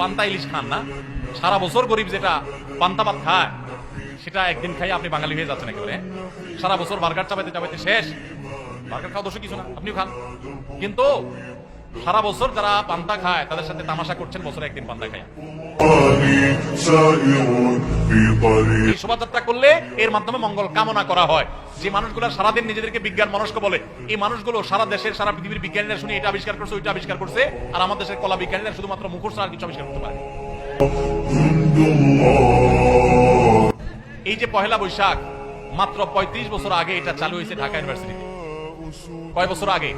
পান্তা ইলিশ খান না? সারা বছর গরিব যেটা পান্তা ভাত খায়, সেটা একদিন খাই আপনি বাঙালি হয়ে যাচ্ছেন একেবারে। সারা বছর বার্গার চাপাইতে চাপাইতে শেষ। বার্গার খাওয়া দোষ কিছু না, আপনিও খান। কিন্তু সারা বছর যারা পান্তা খায়, তাদের সাথে তামাশা করছেন, বছরে একদিন পান্তা খায় শোভাযাত্রা করলে এর মাধ্যমে মঙ্গল কামনা করা হয়। যে মানুষগুলো সারাদিন নিজেদেরকে বিজ্ঞান মনস্ক বলে, এই মানুষগুলো সারা দেশের, সারা পৃথিবীর বিজ্ঞানীরা শুনে এটা আবিষ্কার করছে, ওইটা আবিষ্কার করছে, আর আমাদের দেশের কলা বিজ্ঞানীরা শুধুমাত্র মুখোশ আর কিছু আবিষ্কার করতে পারে এই যে পহেলা বৈশাখ, মাত্র ৩৫ বছর আগে এটা চালু হয়েছে ঢাকা ইউনিভার্সিটিতে। কয় বছর আগে?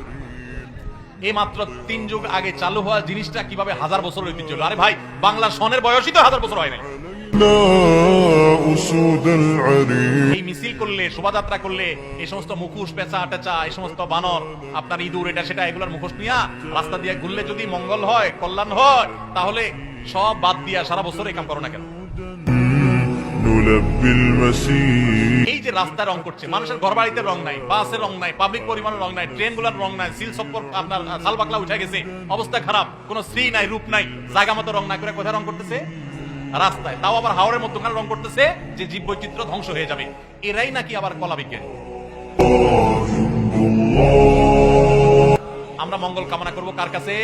এই মাত্র তিন যুগ আগে চালু হওয়া জিনিসটা কীভাবে হাজার বছর ঐতিহ্য? আরে ভাই বাংলা সনের বয়সই তো হাজার বছর হয় নাই। এই মিছিল করলে, শোভাযাত্রা করলে, এই সমস্ত মুখোশ, পেঁচা, টেচা, এই সমস্ত বানর, আপনার ইঁদুর, এটা সেটা, এগুলোর মুখোশ নিয়া রাস্তা দিয়ে ঘুরলে যদি মঙ্গল হয়, কল্যাণ হয়, তাহলে সব বাদ দিয়া সারা বছর এই কাম করো না কেন? এই যে রাস্তায় রং করছে, মানুষের ঘর বাড়িতে রং নাই বাসের রং নাই পাবলিক রং নাই ট্রেনগুলার রং নাই, সিল আপনার উঠে গেছে, অবস্থা খারাপ শ্রী নাই, রূপ নাই, জায়গা মতো রং করে কোথায় রং করতেছে? রাস্তায়, তাও আবার হাওড়ের রং করতেছে, যে জীব ধ্বংস হয়ে যাবে, এরাই নাকি আবার কলা বিজ্ঞানী আমরা মঙ্গল কামনা করব কার কাছে?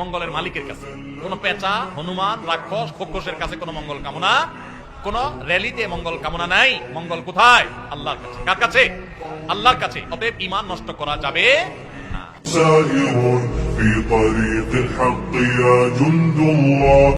মঙ্গলের মালিকের কাছে। কোন পেঁচা, হনুমান, রাক্ষস, খোকসের কাছে কোনো মঙ্গল কামনা কোন র্যালিতে মঙ্গল কামনা নাই মঙ্গল কোথায় আল্লাহর কাছে কার কাছে আল্লাহর কাছে অতএব ইমান নষ্ট করা যাবে না سائر في طريق الحق يا جند الله